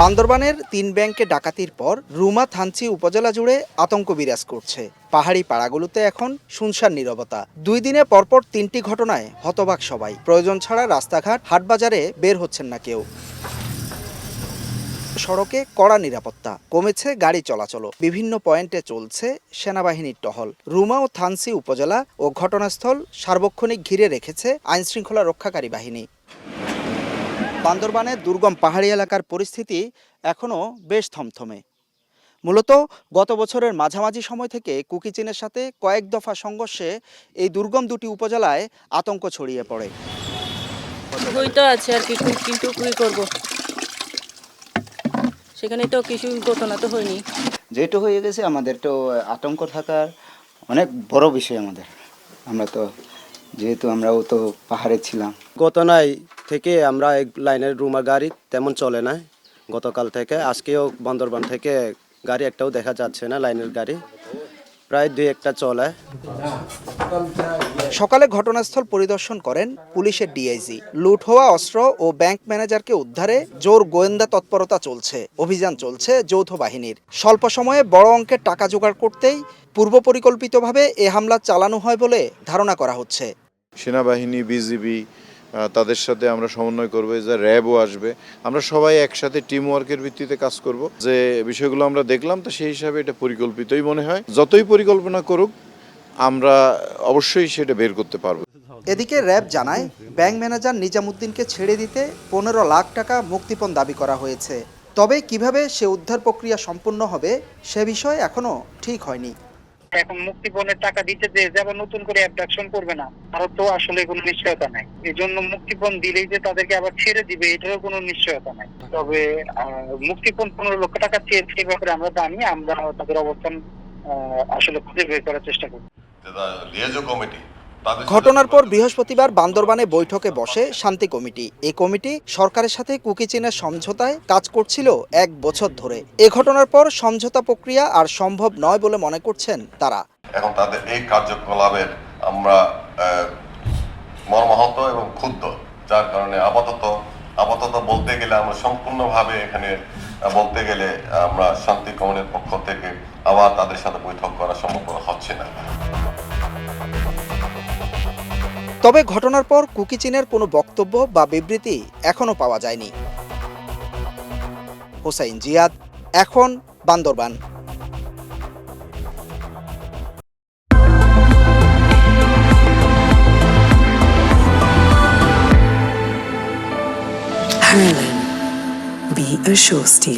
বান্দরবানের তিন ব্যাংকে ডাকাতির পর রুমা থানচি উপজেলা জুড়ে আতঙ্ক বিরাজ করছে। পাহাড়ি পাড়াগুলোতে এখন শুনশান নীরবতা। দুই দিনে পরপর তিনটি ঘটনায় হতবাক সবাই। প্রয়োজন ছাড়া রাস্তাঘাট, হাটবাজারে বের হচ্ছেন না কেউ। সড়কে কড়া নিরাপত্তা। কমেছে গাড়ি চলাচল বিভিন্ন পয়েন্টে চলছে সেনাবাহিনীর টহল। রুমা ও থানসি উপজেলা ও ঘটনাস্থল সার্বক্ষণিক ঘিরে রেখেছে আইনশৃঙ্খলা রক্ষাকারী বাহিনী। বান্দরবানের দুর্গম পাহাড়ি এলাকার পরিস্থিতি এখনও বেশ থমথমে। মূলত গত বছরের মাঝামাঝি সময় থেকে কুকি চীনের সাথে কয়েক দফা সংঘর্ষে এই দুর্গম দুটি উপজেলায় আতঙ্ক ছড়িয়ে পড়ে। তো আছে আর কি কিন্তু কি করব। সেখানে তো কিছু ঘটনা তো হয়নি। যেটা হয়ে গেছে আমাদের তো আতঙ্ক থাকার অনেক বড় বিষয় আমাদের। আমরা তো যেহেতু আমরাও তো পাহাড়ে ছিলাম। ঘটনায় থেকে আমরা এক লাইনের রুমা গাড়ি তেমন চলে না। গতকাল থেকে আজকেও বন্দরবান থেকে গাড়ি একটাও দেখা যাচ্ছে না লাইনের গাড়ি। প্রায় দুই একটা চলে। সকালে ঘটনাস্থল পরিদর্শন করেন পুলিশের ডিআইজি। লুট হওয়া অস্ত্র ও ব্যাংক ম্যানেজারকে উদ্ধারে জোর গোয়েন্দা তৎপরতা চলছে অভিযান চলছে যৌথ বাহিনীর। স্বল্প সময়ে বড় অঙ্কের টাকা জোগাড় করতেই পূর্ব পরিকল্পিতভাবে এ হামলা চালানো হয় বলে ধারণা করা হচ্ছে। সেনাবাহিনী বিজিবি তাদের সাথে আমরা সমন্বয় করব যে র্যাবও আসবে। আমরা সবাই একসাথে টিম ওয়ার্কের ভিত্তিতে কাজ করব। যে বিষয়গুলো আমরা দেখলাম, তো সেই হিসাবে এটা পরিকল্পিতই মনে হয়। যতই পরিকল্পনা করুক, আমরা অবশ্যই সেটা বের করতে পারব। এদিকে র্যাব জানায়, ব্যাংক ম্যানেজার নিজামুদ্দিনকে ছেড়ে দিতে পনেরো লাখ টাকা মুক্তিপণ দাবি করা হয়েছে। তবে কীভাবে সে উদ্ধার প্রক্রিয়া সম্পূর্ণ হবে, সে বিষয়ে এখনও ঠিক হয়নি। এখন মুক্তিপণের টাকা দিতে যে আবার নতুন করে অ্যাবডাকশন করবে না তারও তো আসলে কোনো নিশ্চয়তা নাই। এই জন্য মুক্তিপণ দিলেই যে তাদেরকে আবার ছেড়ে দিবে, এটারও কোনো নিশ্চয়তা নাই। তবে মুক্তিপণ পনেরো লক্ষ টাকা চেয়েছে এই ব্যাপারে আমরা জানি, আমরা তাদের অবস্থান আসলে খুঁজে বের করার চেষ্টা করি। লিয়াজো কমিটি ঘটনার পর বৃহস্পতিবার বান্দরবানে বৈঠকে বসে শান্তি কমিটি। এই কমিটি সরকারের সাথে কুকি চীনের সমঝোতায় কাজ করছিল এক বছর ধরে। এ ঘটনার পর সমঝোতা প্রক্রিয়া আর সম্ভব নয় বলে মনে করছেন তারা। এখন তাদের এই কার্যকলাপের আমরা মর্মাহত এবং ক্ষুব্ধ যার কারণে আপাতত আপাতত বলতে গেলে আমরা সম্পূর্ণভাবে এখানে বলতে গেলে আমরা শান্তি কমিটির পক্ষ থেকে আবার তাদের সাথে বৈঠক করা সম্ভব হচ্ছে না। তবে ঘটনার পর কুকি চীনের কোনো বক্তব্য বা বিবৃতি এখনও পাওয়া যায়নি হোসাইন জিয়াদ, এখন বান্দরবান. Be a show.